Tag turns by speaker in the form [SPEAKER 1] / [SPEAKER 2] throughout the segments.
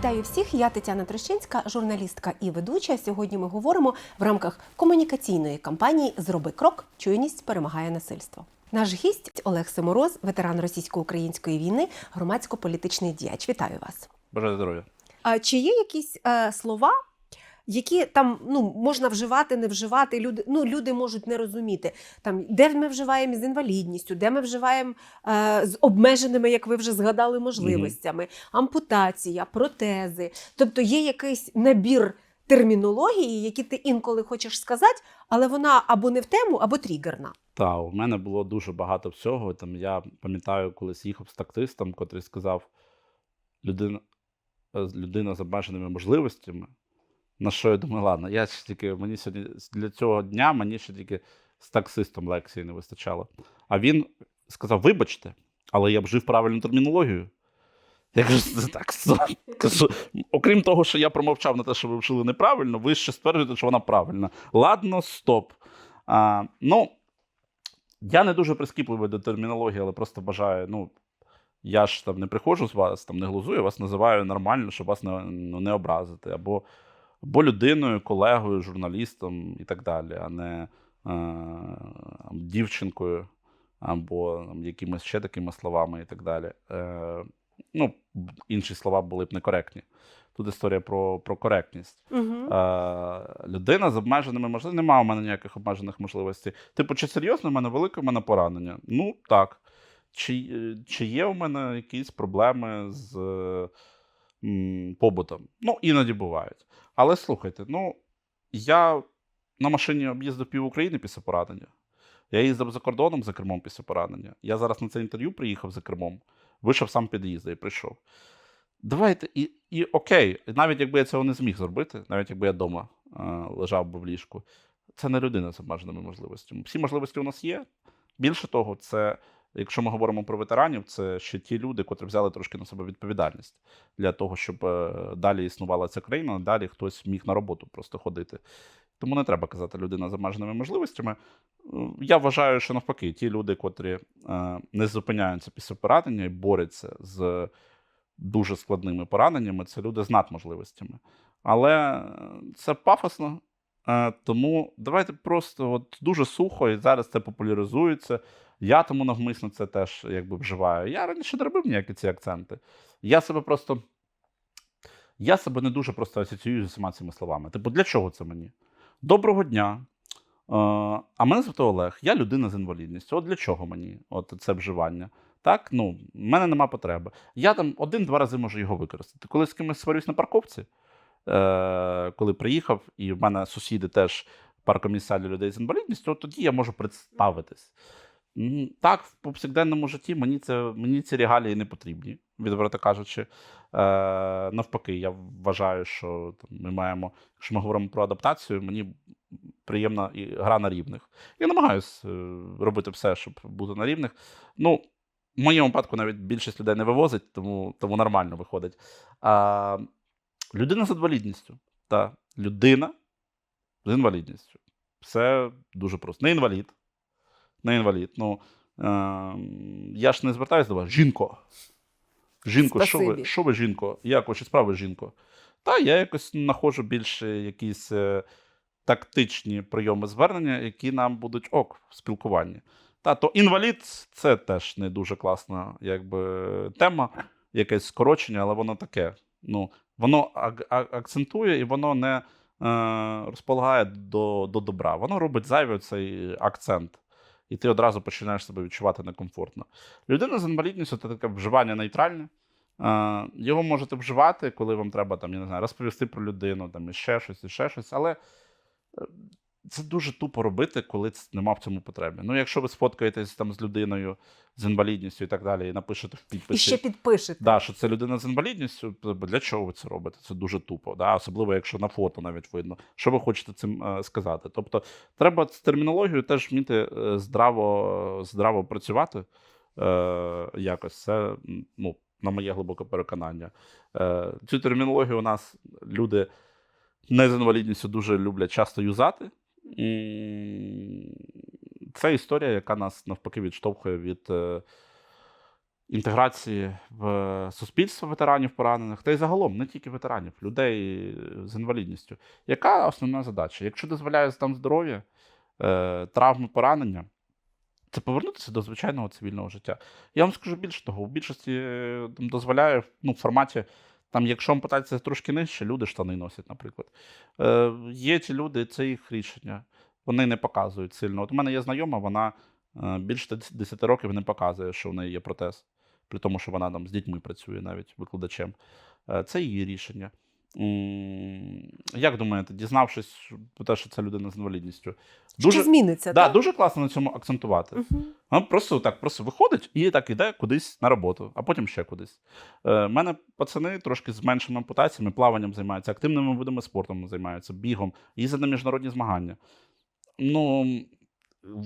[SPEAKER 1] Вітаю всіх! Я Тетяна Трещинська, журналістка і ведуча. Сьогодні ми говоримо в рамках комунікаційної кампанії Зроби крок, чуйність перемагає насильство. Наш гість Олег Семороз, ветеран російсько-української війни, громадсько-політичний діяч. Вітаю вас.
[SPEAKER 2] Бажаю здоров'я.
[SPEAKER 1] А чи є якісь е, слова, які там ну можна вживати, не вживати? Люди ну люди можуть не розуміти. Там де ми вживаємо з інвалідністю, де ми вживаємо е, з обмеженими, як ви вже згадали, можливостями, ампутація, протези. Тобто є якийсь набір термінології, які ти інколи хочеш сказати, але вона або не в тему, або тригерна.
[SPEAKER 2] Та у мене було дуже багато всього. Там я пам'ятаю, колись їхав з таксистом, котрий сказав: людина, людина з обмеженими можливостями. На що я думаю, ладно, я ще тільки мені сьогодні для цього дня мені ще тільки з таксистом лекції не вистачало. А він сказав: вибачте, але я вжив правильну термінологію. Я кажу, це так. Кажу, окрім того, що я промовчав на те, що ви вчили неправильно, ви ще стверджуєте, що вона правильна. Ладно, стоп. А, ну, я не дуже прискіпливий до термінології, але просто бажаю, ну, я ж там не приходжу з вас, там не глузую, вас називаю нормально, щоб вас не, ну, не образити. Або, або людиною, колегою, журналістом і так далі, а не е, дівчинкою, або там, якимись ще такими словами і так далі. Е, ну, інші слова були б некоректні. Тут історія про, про коректність.
[SPEAKER 1] Угу.
[SPEAKER 2] Е, людина з обмеженими можливостями. Немає у мене ніяких обмежених можливостей. Типу, чи серйозно в мене велике в мене поранення? Ну, так. Чи, е, чи є у мене якісь проблеми з побутом? Ну, іноді бувають. Але слухайте, ну, я на машині об'їздив пів України після поранення. Я їздив за кордоном за кермом після поранення. Я зараз на це інтерв'ю приїхав за кермом, вийшов сам під'їзду і прийшов. Давайте, і, і окей, навіть якби я цього не зміг зробити, навіть якби я вдома е, лежав би в ліжку, це не людина з обмеженими можливостями. Всі можливості у нас є. Більше того, це, якщо ми говоримо про ветеранів, це ще ті люди, котрі взяли трошки на себе відповідальність для того, щоб е, далі існувала ця країна, далі хтось міг на роботу просто ходити. Тому не треба казати людина з обмеженими можливостями. Е, Я вважаю, що навпаки, ті люди, котрі е, не зупиняються після поранення і борються з дуже складними пораненнями, це люди з надможливостями. Але це пафосно. Тому давайте просто от дуже сухо, і зараз це популяризується. Я тому навмисно це теж якби вживаю. Я раніше не робив ніякі ці акценти. Я себе просто. Я себе не дуже просто асоціюю з усіма цими словами. Типу, для чого це мені? Доброго дня. Е, а мене звати Олег, я людина з інвалідністю. От для чого мені от це вживання? Так, ну, в мене нема потреби. Я там один-два рази можу його використати. Коли з кимось сварюсь на парковці, е, коли приїхав, і в мене сусіди теж паркомісця для людей з інвалідністю, от тоді я можу представитись. Так, в повсякденному житті мені, це, мені ці регалії не потрібні, відверто кажучи. Е, навпаки, я вважаю, що там, ми маємо, якщо ми говоримо про адаптацію, мені приємна і гра на рівних. Я намагаюся робити все, щоб бути на рівних. Ну, в моєму випадку навіть більшість людей не вивозить, тому, тому нормально виходить. А, людина з інвалідністю. Та людина з інвалідністю. Все дуже просто. Не інвалід. Не інвалід. Ну, е, я ж не звертаюся до вас. Жінко. Жінко, що ви, що ви, жінко? Як ваші справи, жінко? Та я якось знаходжу більше якісь е, тактичні прийоми звернення, які нам будуть ок в спілкуванні. Та, то інвалід це теж не дуже класна якби, тема, якесь скорочення, але воно таке. Ну, воно акцентує і воно не е, розполагає до, до добра. Воно робить зайвий цей акцент. І ти одразу починаєш себе відчувати некомфортно. Людина з інвалідністю це таке вживання нейтральне. Його можете вживати, коли вам треба там, я не знаю, розповісти про людину, там, і ще щось, і ще щось. Але е, це дуже тупо робити, коли нема в цьому потреби. Ну, якщо ви сфоткаєтесь там з людиною з інвалідністю і так далі, і напишете в
[SPEAKER 1] І ще підпишете.
[SPEAKER 2] Да, що це людина з інвалідністю, для чого ви це робите? Це дуже тупо, да? особливо якщо на фото навіть видно. Що ви хочете цим е, сказати? Тобто, треба з термінологією теж вміти е, здраво, здраво працювати е, якось. Це ну, на моє глибоке переконання. Е, цю термінологію у нас люди не з інвалідністю дуже люблять часто юзати. І Це історія, яка нас навпаки відштовхує від. е, інтеграції в суспільство ветеранів поранених, та й загалом не тільки ветеранів, людей з інвалідністю. Яка основна задача? Якщо дозволяє стан здоров'я, е, травми поранення, це повернутися до звичайного цивільного життя. Я вам скажу більше того, в більшості е, дозволяє ну, в форматі, там, якщо вам питається трошки нижче, люди штани носять, наприклад. Е, є ті люди, це їх рішення. Вони не показують сильно. От у мене є знайома, вона е, більше 10 років не показує, що в неї є протез, при тому, що вона там з дітьми працює навіть викладачем. Е, це її рішення. Як думаєте, дізнавшись про те, що це людина з інвалідністю,
[SPEAKER 1] Чи зміниться?
[SPEAKER 2] да,
[SPEAKER 1] так?
[SPEAKER 2] дуже класно на цьому акцентувати.
[SPEAKER 1] Мгм.
[SPEAKER 2] Вона просто так просто виходить і так іде кудись на роботу, а потім ще кудись. У е, мене пацани трошки з меншими ампутаціями, плаванням займаються, активними видами спорту займаються, бігом, їздять на міжнародні змагання. Ну,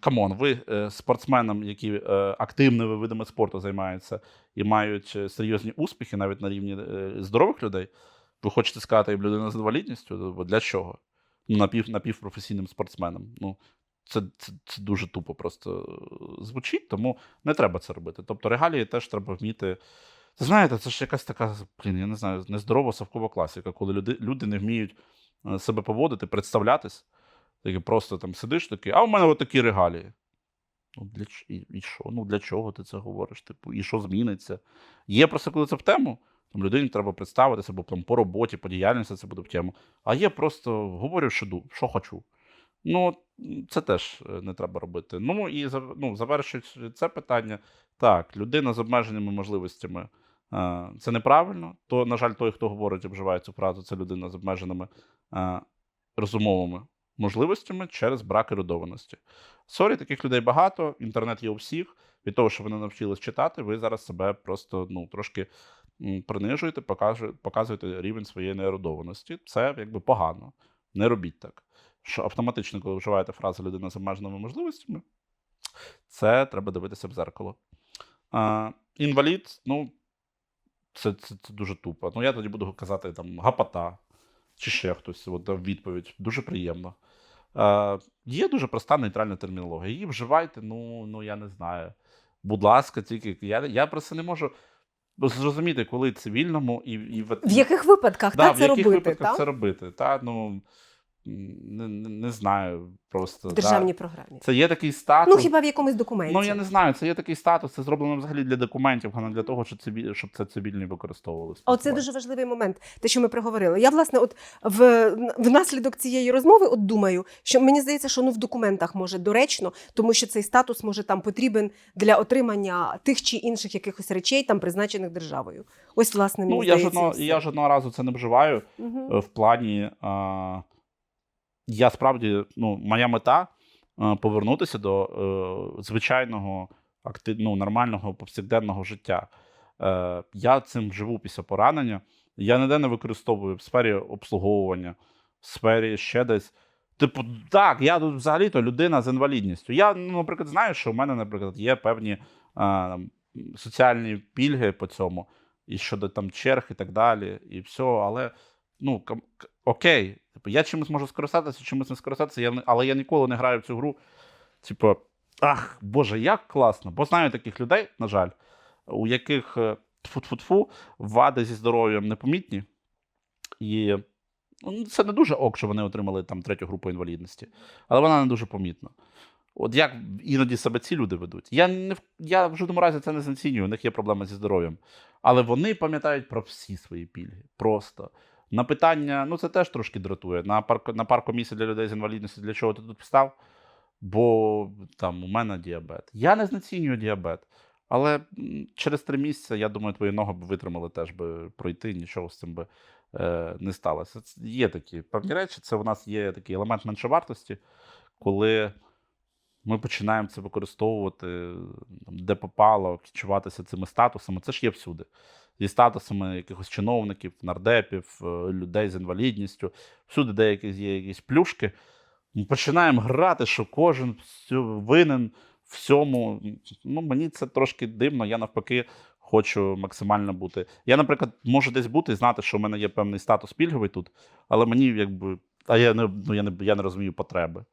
[SPEAKER 2] камон, ви е, спортсменам, які е, активними видами спорту займаються і мають е, серйозні успіхи навіть на рівні е, здорових людей, ви хочете сказати їм людина з інвалідністю? Для чого? Ну, напів, напівпрофесійним спортсменам. Ну, це, це, це дуже тупо просто е, звучить, тому не треба це робити. Тобто регалії теж треба вміти. Це знаєте, це ж якась така, блін, я не знаю, нездорова совкова класика, коли люди, люди не вміють е, себе поводити, представлятись. Таке просто там сидиш такий, а у мене от такі регалії. Ну, для, і, і що? Ну, для чого ти це говориш? Типу, і що зміниться? Є просто, коли це в тему, там людині треба представитися, бо там по роботі, по діяльності це буде в тему. А є просто говорю, що, ду- що хочу. Ну, це теж е, не треба робити. Ну і ну, завершуючи це питання, так, людина з обмеженими можливостями е, це неправильно. То, на жаль, той, хто говорить, обживає цю фразу, це людина з обмеженими е, розумовими можливостями через брак ерудованості. Сорі, таких людей багато, інтернет є у всіх. Від того, що вони навчились читати, ви зараз себе просто ну, трошки принижуєте, показуєте рівень своєї неерудованості. Це якби погано. Не робіть так. Що автоматично, коли вживаєте фразу людина з обмеженими можливостями, це треба дивитися в зеркало. А, інвалід, ну, це, це, це дуже тупо. Ну, я тоді буду казати там гапота чи ще хтось от, дав відповідь. Дуже приємно. Е, є дуже проста нейтральна термінологія. Її вживайте, ну, ну я не знаю. Будь ласка, тільки я, я просто не можу зрозуміти, коли цивільному і, і в,
[SPEAKER 1] В яких випадках
[SPEAKER 2] да,
[SPEAKER 1] та,
[SPEAKER 2] в
[SPEAKER 1] це
[SPEAKER 2] яких
[SPEAKER 1] робити?
[SPEAKER 2] випадках
[SPEAKER 1] Та?
[SPEAKER 2] це робити. Та? Ну, не, не, не знаю. Просто,
[SPEAKER 1] В
[SPEAKER 2] да.
[SPEAKER 1] програмі.
[SPEAKER 2] Це є такий статус.
[SPEAKER 1] Ну, хіба в якомусь документі.
[SPEAKER 2] Ну, я не знаю, це є такий статус, це зроблено взагалі для документів, а не для того, щоб, цивіль, щоб це цивільні використовували.
[SPEAKER 1] А Оце дуже важливий момент, те, що ми проговорили. Я, власне, от в, внаслідок цієї розмови от думаю, що мені здається, що ну в документах може доречно, тому що цей статус може там потрібен для отримання тих чи інших якихось речей, там призначених державою. Ось, власне, мені
[SPEAKER 2] Ну,
[SPEAKER 1] здається.
[SPEAKER 2] жодного, я жодного разу це не вживаю. Е, в плані. А, я справді, ну, моя мета е, повернутися до е, звичайного, актив, ну, нормального повсякденного життя. Е, я цим живу після поранення. Я ніде не використовую в сфері обслуговування, в сфері ще десь. Типу, так, я тут взагалі-то людина з інвалідністю. Я, ну, наприклад, знаю, що в мене, наприклад, є певні а, соціальні пільги по цьому, і щодо там черг і так далі, і все, але ну, окей, типу, я чимось можу скористатися, чимось не скористатися, я, але я ніколи не граю в цю гру. Типу, ах, Боже, як класно. Бо знаю таких людей, на жаль, у яких е, тфу-тфу-тфу, вади зі здоров'ям непомітні. І ну, це не дуже ок, що вони отримали там третю групу інвалідності, але вона не дуже помітна. От як іноді себе ці люди ведуть. Я не я в жодному разі це не знецінюю, у них є проблеми зі здоров'ям. Але вони пам'ятають про всі свої пільги. Просто. На питання, ну це теж трошки дратує. На парк, на паркомісці для людей з інвалідністю, для чого ти тут встав? Бо там у мене діабет. Я не знецінюю діабет. Але через три місяці, я думаю, твої ноги б витримали теж би пройти, нічого з цим би е, не сталося. Це є такі певні речі. Це у нас є такий елемент меншовартості, коли ми починаємо це використовувати де попало, відчуватися цими статусами. Це ж є всюди. Зі статусами якихось чиновників, нардепів, е, людей з інвалідністю, всюди, де якісь є якісь плюшки. Ми починаємо грати, що кожен винен всьому. Ну, мені це трошки дивно. Я навпаки хочу максимально бути. Я, наприклад, можу десь бути і знати, що в мене є певний статус пільговий тут, але мені якби. А я не, ну, я не, я не розумію потреби,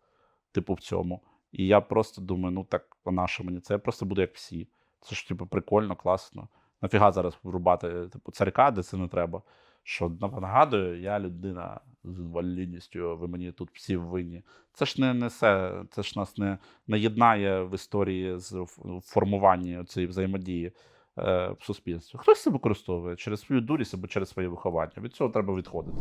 [SPEAKER 2] типу, в цьому. І я просто думаю, ну так, а на що мені це? Просто буду як всі. Це ж типу прикольно, класно. Нафіга зараз врубати типу, царька, де це не треба. Що нагадую, я людина з інвалідністю, ви мені тут всі винні. Це ж не несе, це ж нас не, не єднає в історії з в формуванні цієї взаємодії е, в суспільстві. Хтось це використовує через свою дурість або через своє виховання. Від цього треба відходити.